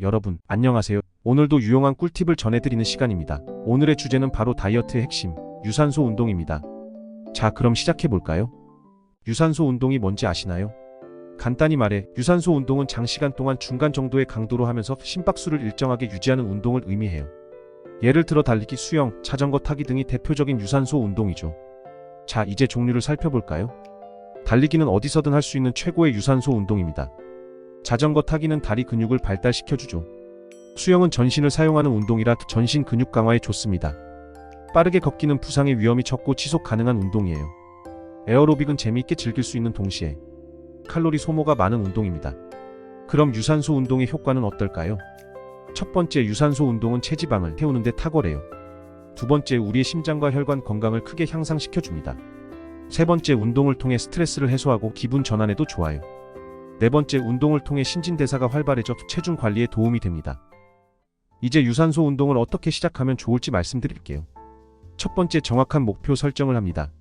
여러분, 안녕하세요. 오늘도 유용한 꿀팁을 전해드리는 시간입니다. 오늘의 주제는 바로 다이어트의 핵심, 유산소 운동입니다. 자, 그럼 시작해볼까요? 유산소 운동이 뭔지 아시나요? 간단히 말해, 유산소 운동은 장시간 동안 중간 정도의 강도로 하면서 심박수를 일정하게 유지하는 운동을 의미해요. 예를 들어 달리기, 수영, 자전거 타기 등이 대표적인 유산소 운동이죠. 자, 이제 종류를 살펴볼까요? 달리기는 어디서든 할 수 있는 최고의 유산소 운동입니다. 자전거 타기는 다리 근육을 발달시켜주죠. 수영은 전신을 사용하는 운동이라 전신 근육 강화에 좋습니다. 빠르게 걷기는 부상의 위험이 적고 지속 가능한 운동이에요. 에어로빅은 재미있게 즐길 수 있는 동시에 칼로리 소모가 많은 운동입니다. 그럼 유산소 운동의 효과는 어떨까요? 첫 번째 유산소 운동은 체지방을 태우는데 탁월해요. 두 번째 우리의 심장과 혈관 건강을 크게 향상시켜 줍니다. 세 번째 운동을 통해 스트레스를 해소하고 기분 전환에도 좋아요. 네 번째 운동을 통해 신진대사가 활발해져 체중 관리에 도움이 됩니다. 이제 유산소 운동을 어떻게 시작하면 좋을지 말씀드릴게요. 첫 번째 정확한 목표 설정을 합니다.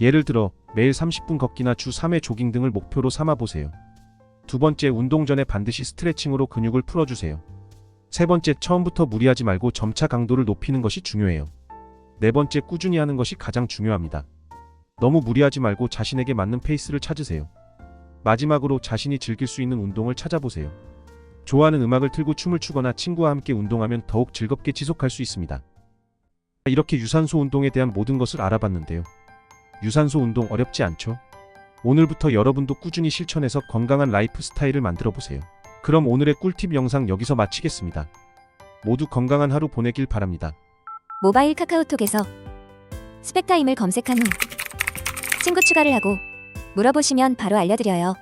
예를 들어 매일 30분 걷기나 주 3회 조깅 등을 목표로 삼아 보세요. 두 번째 운동 전에 반드시 스트레칭으로 근육을 풀어주세요. 세 번째 처음부터 무리하지 말고 점차 강도를 높이는 것이 중요해요. 네 번째 꾸준히 하는 것이 가장 중요합니다. 너무 무리하지 말고 자신에게 맞는 페이스를 찾으세요. 마지막으로 자신이 즐길 수 있는 운동을 찾아보세요. 좋아하는 음악을 틀고 춤을 추거나 친구와 함께 운동하면 더욱 즐겁게 지속할 수 있습니다. 이렇게 유산소 운동에 대한 모든 것을 알아봤는데요. 유산소 운동 어렵지 않죠? 오늘부터 여러분도 꾸준히 실천해서 건강한 라이프 스타일을 만들어 보세요. 그럼 오늘의 꿀팁 영상 여기서 마치겠습니다. 모두 건강한 하루 보내길 바랍니다. 모바일 카카오톡에서 스펙타임을 검색한 후 친구 추가를 하고 물어보시면 바로 알려드려요.